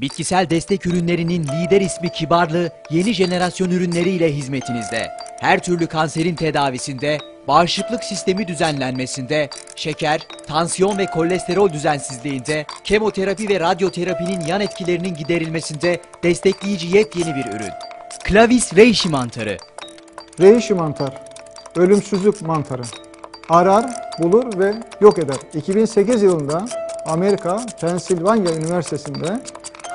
Bitkisel destek ürünlerinin lider ismi Kibarlı, yeni jenerasyon ürünleriyle hizmetinizde. Her türlü kanserin tedavisinde, bağışıklık sistemi düzenlenmesinde, şeker, tansiyon ve kolesterol düzensizliğinde, kemoterapi ve radyoterapinin yan etkilerinin giderilmesinde destekleyici yepyeni bir ürün. Klavis reishi mantarı. Reishi mantar, ölümsüzlük mantarı. Arar, bulur ve yok eder. 2008 yılında Amerika Pensilvanya Üniversitesi'nde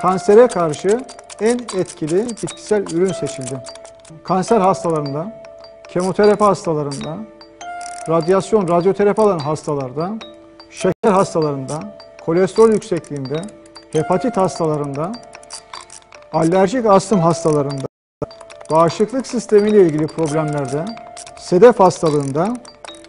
kansere karşı en etkili bitkisel ürün seçildi. Kanser hastalarında, kemoterapi hastalarında, radyasyon, radyoterapi alan hastalarda, şeker hastalarında, kolesterol yüksekliğinde, hepatit hastalarında, alerjik astım hastalarında, bağışıklık sistemiyle ilgili problemlerde, sedef hastalığında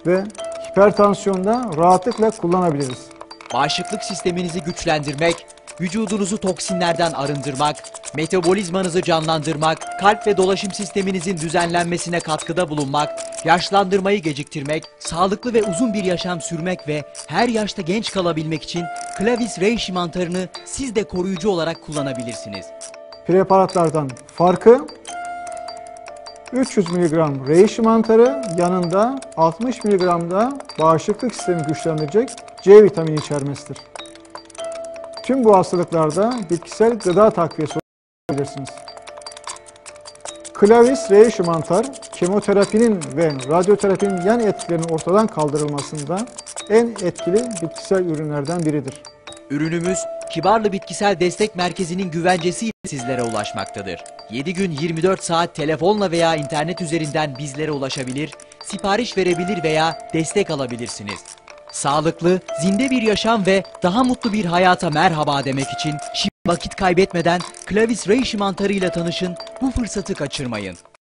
ve hipertansiyonda rahatlıkla kullanabiliriz. Bağışıklık sisteminizi güçlendirmek, vücudunuzu toksinlerden arındırmak, metabolizmanızı canlandırmak, kalp ve dolaşım sisteminizin düzenlenmesine katkıda bulunmak, yaşlandırmayı geciktirmek, sağlıklı ve uzun bir yaşam sürmek ve her yaşta genç kalabilmek için Clavis reishi mantarını siz de koruyucu olarak kullanabilirsiniz. Preparatlardan farkı 300 mg reishi mantarı yanında 60 mg da bağışıklık sistemi güçlendirecek C vitamini içermesidir. Tüm bu hastalıklarda bitkisel gıda takviyesi olabilirsiniz. Klavis reishi mantar, kemoterapinin ve radyoterapinin yan etkilerinin ortadan kaldırılmasında en etkili bitkisel ürünlerden biridir. Ürünümüz Kibarlı Bitkisel Destek Merkezi'nin güvencesiyle sizlere ulaşmaktadır. 7 gün 24 saat telefonla veya internet üzerinden bizlere ulaşabilir, sipariş verebilir veya destek alabilirsiniz. Sağlıklı, zinde bir yaşam ve daha mutlu bir hayata merhaba demek için şimdi vakit kaybetmeden Klavis Reishi mantarıyla tanışın, bu fırsatı kaçırmayın.